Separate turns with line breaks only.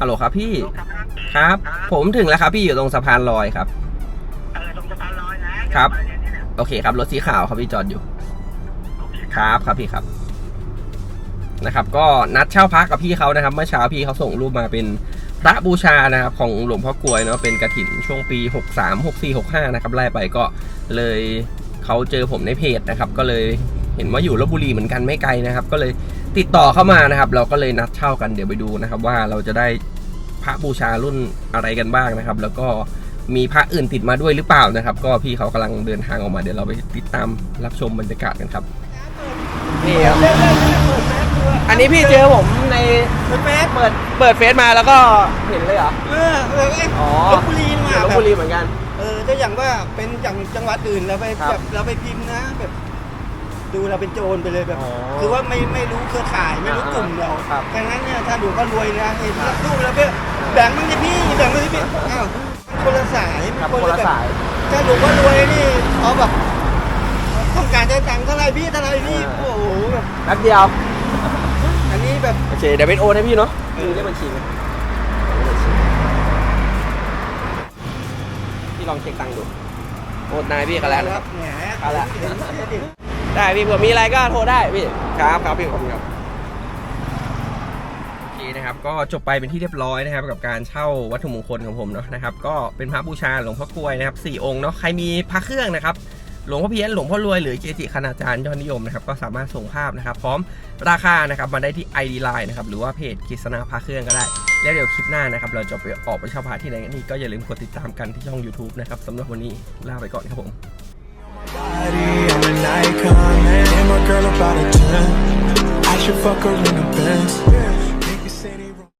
ฮัลโหลครับพี่
ลูกทำงาน
ครับ ผมถึงแล้วครับพี่อยู่ตรงสะพานลอยครับ
เออตรงสะพานลอยนะครับ เดี๋ยวมาเยนนี่เนี่ย
โอเคครับ รถสีขาวครับพี่จอดอยู่
โอเค
ครับครับพี่ครับ นะครับ ก็นัดเช่าพักกับพี่เขานะครับ เมื่อเช้าพี่เขาส่งรูปมาเป็นพระบูชานะครับ ของหลวงพ่อกลวยเนาะเป็นกระถินช่วงปี 63 64 65 นะครับไล่ไปก็เลยเขาเจอผมในเพจนะครับ ก็เลยเห็นว่าอยู่ลบบุรีเหมือนกันไม่ไกลนะครับ ก็เลย ติดต่อเข้ามานะครับ เราก็เลยนัดเช่ากันเดี๋ยวไปดูนะครับ ว่าเราจะได้พระบูชารุ่นอะไรกันบ้างนะครับ แล้วก็มีพระอื่นติดมาด้วยหรือเปล่านะครับ ก็พี่เขากำลังเดินทางออกมาเดี๋ยวเราไปติดตามรับชมบรรยากาศกันครับนี่ครับอันนี้พี่เจอผมใน
เฟซ
เปิดเปิดเฟซมาแล้วก็เห็นเลยเหรอ
เออเออไอ้
อ๋อ
ลบบุรีนี่
อยู่
มา
ลบ
แบบ
บุรีเหมือนกัน
เออถ้าอย่างว่าเป็นอย่างจังหวัดอื่นเราไป
ครับ
แบบเราไปพิมพ์นะแบบ ดูเราเป็นโจรไปเลยแบบ
อ๋อ
คือว่าไม่ไม่รู้เครือข่ายไม่รู้
อ่าก
ลุ่มเรา
ครับ
ดังนั้นเนี่ยถ้าดูก็รวยนะเห็น
ครับ
ลูกแล้วเนี่ยแบ่งมันจะพี่แบ่งมันจะพี่อ้าวคนละสาย
ครับ
คน
คน
ละ
ละ
แบบ
สาย
ถ้าดูก็รวยนี่เอาแบบต้องการจะตังค์เท่าไหรพี่เท่าไหรพี่
อ่า
โอ้โหแบบ
แป๊บเดียว
อันนี้แบบ
โอเค เดี๋ยวเป็นโอนให้พี่เนาะ
เออ
มีเลขบัญชีไหมพี่ลองเช็คตังค์ดู โอนนายพี่กันแล้วนะครับ
แหม
เอาละ
เห็นเห็นเห็น
ได้พี่เผื่อมีอะไรก็โทรได้พี่ครับครับพี่ขอบคุณครับโอเคนะครับก็จบไปเป็นที่เรียบร้อยนะครับ กับการเช่าวัตถุมงคลของผมเนาะนะครับ ก็เป็นพระบูชาหลวงพ่อกลวยนะครับสี่องค์เนาะใครมีพระเครื่องนะครับหลวงพ่อเพี้ยนหลวงพ่อรวยหรือเกจิคณาจารย์ยอดนิยมนะครับก็สามารถส่งภาพนะครับพร้อมราคานะครับมาได้ที่ ID Line นะครับหรือว่าเพจกฤษณาพระเครื่องก็ได้ แล้วเดี๋ยวคลิปหน้านะครับเราจะไปออกไปเช่าพระที่ไหนกันอีกก็อย่าลืมกดติดตามกันที่ช่อง YouTube นะครับสำหรับวันนี้ลาไปก่อนครับผม
should fuck her in the Benz.